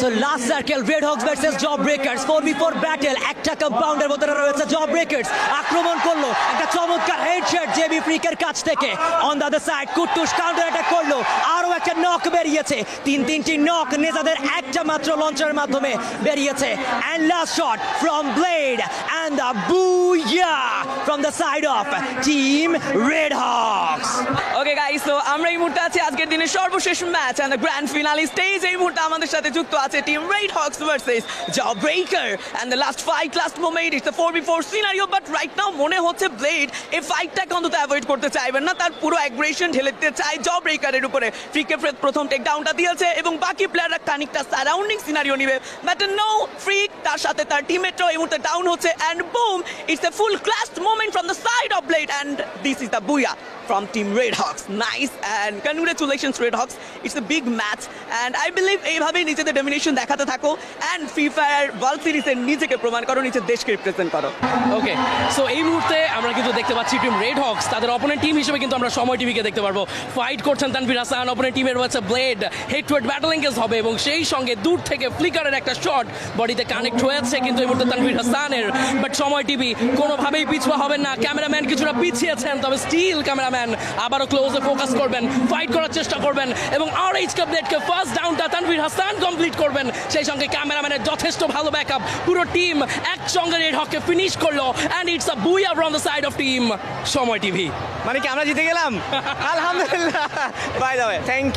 So last circle red hawks versus job breakers four B four battle একটা কম্পাউন্ডের মধ্যে রয়েছে জব ব্রেকার্স আক্রমণ করল। একটা চমৎকার হেডশট জেবি ফ্রিকের কাছ থেকে। অন দ্য সাইড কুট্টুস কাউন্টার অ্যাটাক করল। আরও একটা নক বেরিয়েছে। তিন তিনটি নক নেজাদের একটা মাত্র লঞ্চের মাধ্যমে বেরিয়েছে। And last shot from blade and the booyah from the side of team red hawks okay guys তো আমরা এই মুহূর্তে আছি আজকের দিনের সর্বশেষ match and the grand finale stage এই মুহূর্তে আমাদের সাথে যুক্ত আছে team red hawks versus job breaker and the last fight last moment it's the four B four scenario but right now মনে হচ্ছে ব্লেড এই ফাইটটাকে অন্তত অ্যাভয়েড করতে চাইবেন না, তার পুরো অ্যাগ্রেশন ঢেলে দিতে চায় জব ব্রেকারের উপরে ফ্রিকে প্রথম টেক ডাউনটা দিয়েছে এবং বাকি প্লেয়াররা খানিকটা সারাউন্ডিং সিনারিও নিবে। বাট নো ফ্রিক তার সাথে তার টিমমেটরাও এই মুহূর্তে ডাউন হচ্ছে and boom it's a full class moment from the side of blade and this is the booyah from Team Red Hawks. Nice and congratulations Red Hawks. It's a big match. And I believe এইভাবেই নিজেদের domination দেখাতে থাকো and free fire world সিরিজে নিজেকে প্রমাণ করো, নিজের দেশকে রিপ্রেজেন্ট করো। ওকে সো এই মুহূর্তে আমরা কিন্তু দেখতে পাচ্ছি টিম রেড হক্স তাদের অপোনেন্ট টিম হিসেবে কিন্তু আমরা সময় টিভিকে দেখতে পারব। ফাইট করছেন তানভীর হাসান অপোনেন্ট টিমের হচ্ছে blade head to head battle engage হবে এবং সেই সঙ্গে দূর থেকে ফ্লিকারের একটা শট বডিতে কানেক্ট হয়েছে কিন্তু এই মুহূর্তে তানভীর হাসানের। বাট সময় টিভি কোনোভাবেই পিছুয়া হবেন না। ক্যামেরাম্যান কিছুটা পিছিয়েছেন, তবে স্টিল ক্যামেরাম্যান আবারও ক্লোজে ফোকাস করবেন ফাইট করার চেষ্টা করবেন এবং আর এইচ কাপ ব্লেডকে ফার্স্ট ডাউনটা তানভীর হাসান কমপ্লিট করবেন। সেই সঙ্গে ক্যামেরাম্যানের যথেষ্ট ভালো ব্যাকআপ পুরো টিম একসঙ্গে রেড হককে ফিনিশ করল and it's a booyah up on the side of team Somoy TV. মানে কি আমরা জিতে গেলাম? আলহামদুলিল্লাহ। By the way thank you